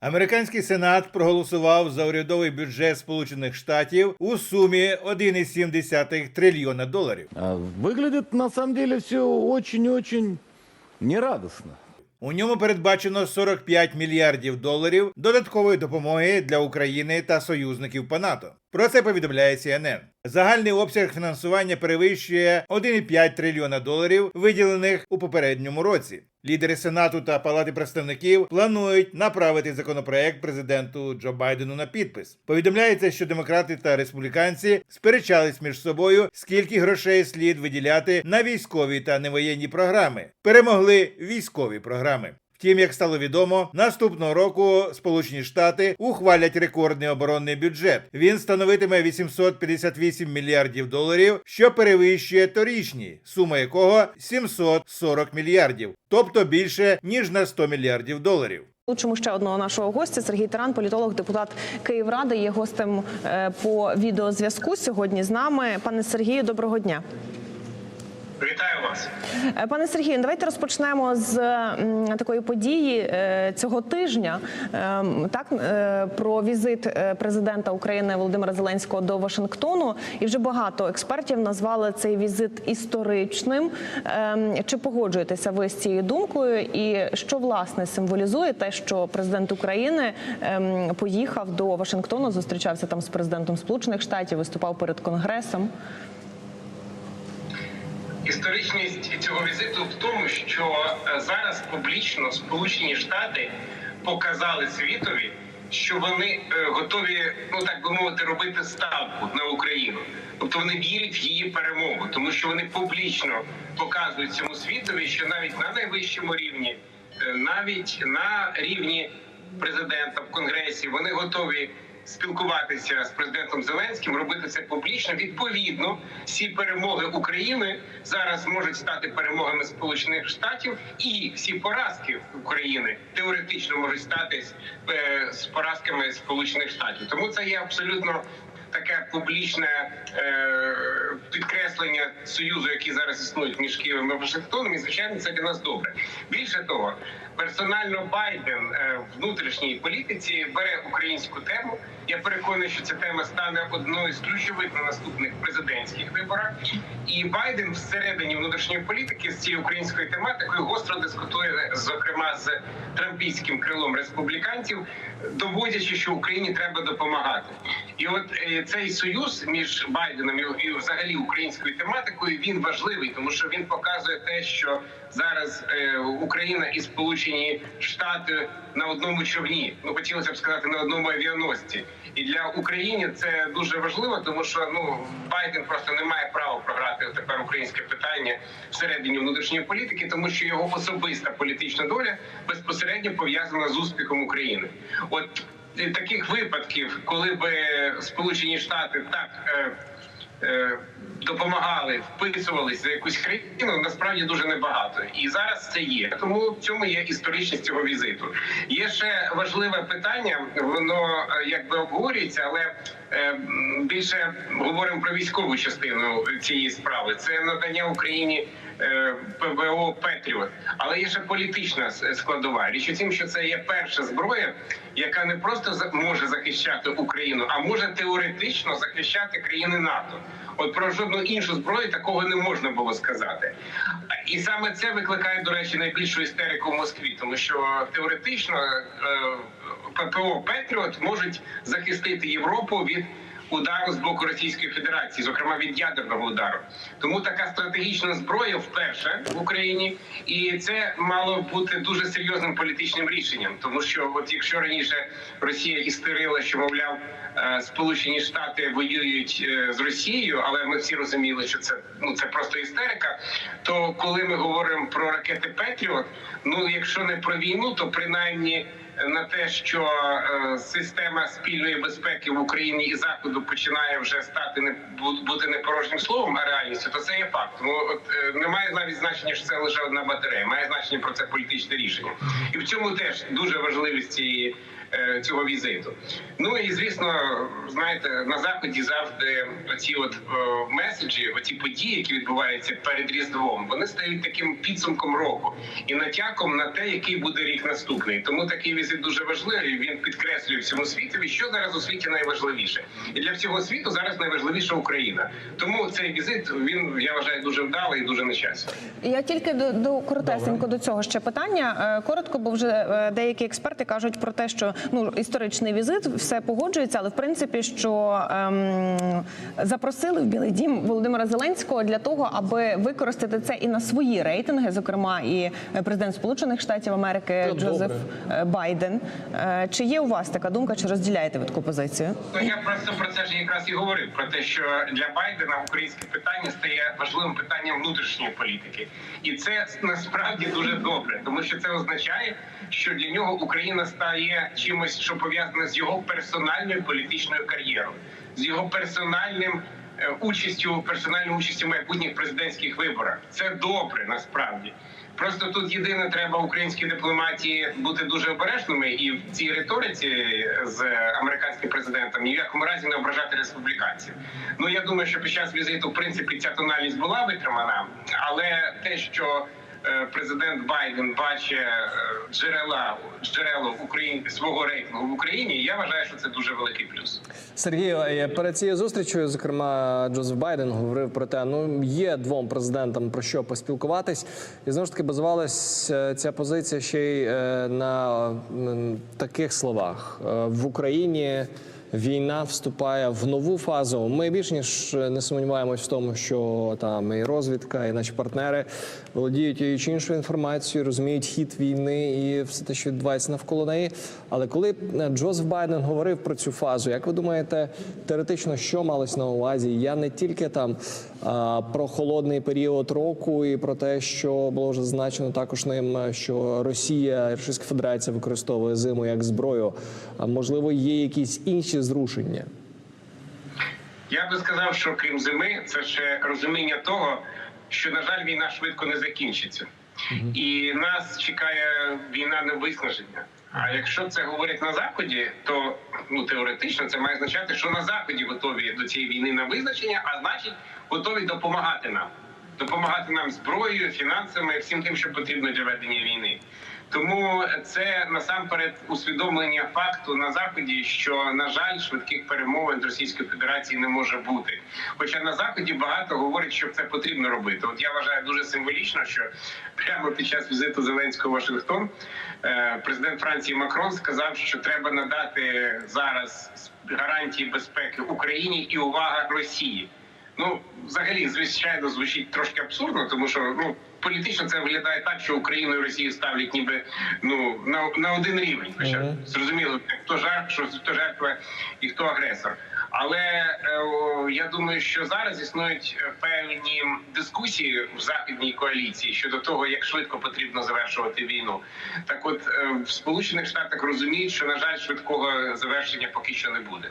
Американський сенат проголосував за урядовий бюджет Сполучених Штатів у сумі 1,7 трильйона доларів. Виглядить на самом деле все очень-очень нерадостно. У ньому передбачено 45 мільярдів доларів додаткової допомоги для України та союзників по НАТО. Про це повідомляє CNN. Загальний обсяг фінансування перевищує 1,5 трильйона доларів, виділених у попередньому році. Лідери Сенату та Палати представників планують направити законопроект президенту Джо Байдену на підпис. Повідомляється, що демократи та республіканці сперечались між собою, скільки грошей слід виділяти на військові та невоєнні програми. Перемогли військові програми. Втім, як стало відомо, наступного року Сполучені Штати ухвалять рекордний оборонний бюджет. Він становитиме 858 мільярдів доларів, що перевищує торічні, сума якого 740 мільярдів, тобто більше ніж на 100 мільярдів доларів. Учимо ще одного нашого гостя Сергій Таран, політолог, депутат Київради, є гостем е, по відеозв'язку сьогодні з нами. Пане Сергію, доброго дня. Вітаю вас. Е, Пане Сергію, давайте розпочнемо з такої події е, цього тижня. Ем, Так е, про візит президента України Володимира Зеленського до Вашингтону, і вже багато експертів назвали цей візит історичним. Ем, Чи погоджуєтеся ви з цією думкою? І що власне символізує те, що президент України ем, поїхав до Вашингтону, зустрічався там з президентом Сполучених Штатів, виступав перед конгресом? Історичність цього візиту в тому, що е, зараз публічно Сполучені Штати показали світові, що вони е, готові, ну так би мовити, робити ставку на Україну. Тобто вони вірять в її перемогу, тому що вони публічно показують цьому світові, що навіть на найвищому рівні, е, навіть на рівні президента в конгресі, вони готові спілкуватися з президентом Зеленським, робити це публічно. Відповідно, всі перемоги України зараз можуть стати перемогами Сполучених Штатів, і всі поразки України теоретично можуть стати е, з поразками Сполучених Штатів. Тому це є абсолютно. Таке публічне е, підкреслення союзу, який зараз існують між Києвом і Вашингтоном, і звичайно це для нас добре. Більше того, персонально Байден е, в внутрішній політиці бере українську тему. Я переконаний, що ця тема стане одною з ключових на наступних президентських виборах. І Байден всередині внутрішньої політики з цією українською тематикою гостро дискутує, зокрема з трампійським крилом республіканців, доводячи, що Україні треба допомагати. І от е, цей союз між Байденом і, і взагалі українською тематикою він важливий, тому що він показує те, що зараз е, Україна і Сполучені Штати на одному човні. Ну хотілося б сказати на одному авіаносці. І для України це дуже важливо, тому що ну Байден просто не має права програти тепер українське питання всередині внутрішньої політики, тому що його особиста політична доля безпосередньо пов'язана з успіхом України. От е, таких випадків, коли би Сполучені Штати так. Е, Допомагали, вписувалися за якусь країну, насправді дуже небагато, і зараз це є. Тому в цьому є історичність цього візиту. Є ще важливе питання, воно е, якби обговорюється, але е, більше говоримо про військову частину цієї справи. Це надання Україні е, ПВО Петріот, але є ще політична складова. Річ у тім, що це є перша зброя, яка не просто може захищати Україну, а може теоретично захищати країни НАТО. От про жодну іншу зброю такого не можна було сказати. І саме це викликає, до речі, найбільшу істерику в Москві, тому що теоретично е, ППО Петріот можуть захистити Європу від удару з боку Російської Федерації, зокрема від ядерного удару. Тому така стратегічна зброя вперше в Україні, і це мало бути дуже серйозним політичним рішенням, тому що, от якщо раніше Росія істерила, що мовляв. е, Сполучені Штати воюють е, з Росією, але ми всі розуміли, що це ну це просто істерика. То коли ми говоримо про ракети Петріот, ну якщо не про війну, то принаймні на те, що е, система спільної безпеки в Україні і заходу починає вже стати не бути не порожнім словом, а реальністю, то це є факт. Тому от е, немає навіть значення, що це лише одна батарея. Має значення про це політичне рішення, і в цьому теж дуже важливість цієї. Е, Цього візиту, ну і звісно, знаєте, на заході завжди оці от е, меседжі, оці події, які відбуваються перед різдвом, вони стають таким підсумком року і натяком на те, який буде рік наступний. Тому такий візит дуже важливий. Він підкреслює всьому світові, що зараз у світі найважливіше, і для всього світу зараз найважливіша Україна. Тому цей візит він я вважаю дуже вдалий і дуже на часі. Я тільки до, до коротесенько до цього ще питання. Е, Коротко, бо вже деякі експерти кажуть про те, що ну історичний візит все погоджується, але в принципі, що ем, запросили в Білий Дім Володимира Зеленського для того, аби використати це і на свої рейтинги, зокрема і е, президент Сполучених Штатів Америки Це Джозеф добре. е, Байден. Е, Чи є у вас така думка, чи розділяєте ви таку позицію? Ну я просто про це ж якраз і говорив про те, що для Байдена українське питання стає важливим питанням внутрішньої політики, і це насправді дуже добре, тому що це означає, що для нього Україна стає чимось, що пов'язане з його персональною політичною кар'єрою, з його персональним. е, Участю персональною участю в майбутніх президентських виборах це добре насправді. Просто тут єдине треба українській дипломатії бути дуже обережними і в цій риториці з американським президентом ні в якому разі не ображати республіканців. Ну я думаю, що під час візиту в принципі ця тональність була витримана, але те, що е, президент Байден бачить е, джерела джерело України свого рейтингу в Україні, я вважаю, що це дуже великий плюс. Сергію, е, перед цією зустрічю, зокрема, Джозеф Байден говорив про те, ну є двом президентам про що поспілкуватись, і знову ж таки базувалась е, ця позиція ще й е, на таких словах Е, в Україні. Війна вступає в нову фазу. Ми більш ніж не сумніваємось в тому, що там і розвідка, і наші партнери володіють тією чи іншою інформацією, розуміють хід війни і все те, що відбувається навколо неї. Але коли Джозеф Байден говорив про цю фазу, як ви думаєте, теоретично що малось на увазі? Я не тільки там а, про холодний період року і про те, що було вже зазначено також ним, що Росія, Російська Федерація використовує зиму як зброю. А можливо, є якісь інші зрушення. Я би сказав, що крім зими, це ще розуміння того, що на жаль, війна швидко не закінчиться, і нас чекає війна на виснаження. А якщо це говорять на заході, то ну теоретично це має означати, що на заході готові до цієї війни на визначення, а значить готові допомагати нам, допомагати нам зброєю, фінансами, всім тим, що потрібно для ведення війни. Тому це насамперед усвідомлення факту на заході, що на жаль, швидких перемовин з Російською Федерацією не може бути. Хоча на заході багато говорять, що це потрібно робити. От я вважаю дуже символічно, що прямо під час візиту Зеленського в Вашингтон е, президент Франції Макрон сказав, що треба надати зараз гарантії безпеки Україні і увага Росії. Ну, взагалі, звичайно, звучить трошки абсурдно, тому що ну політично це виглядає так, що Україну і Росію ставлять ніби ну на, на один рівень. Хоча зрозуміло, хто жертва, що хто жертва і хто агресор. Але е, о, я думаю, що зараз існують е, певні дискусії в західній коаліції щодо того, як швидко потрібно завершувати війну. Так, от е, в Сполучених Штатах розуміють, що на жаль, швидкого завершення поки що не буде.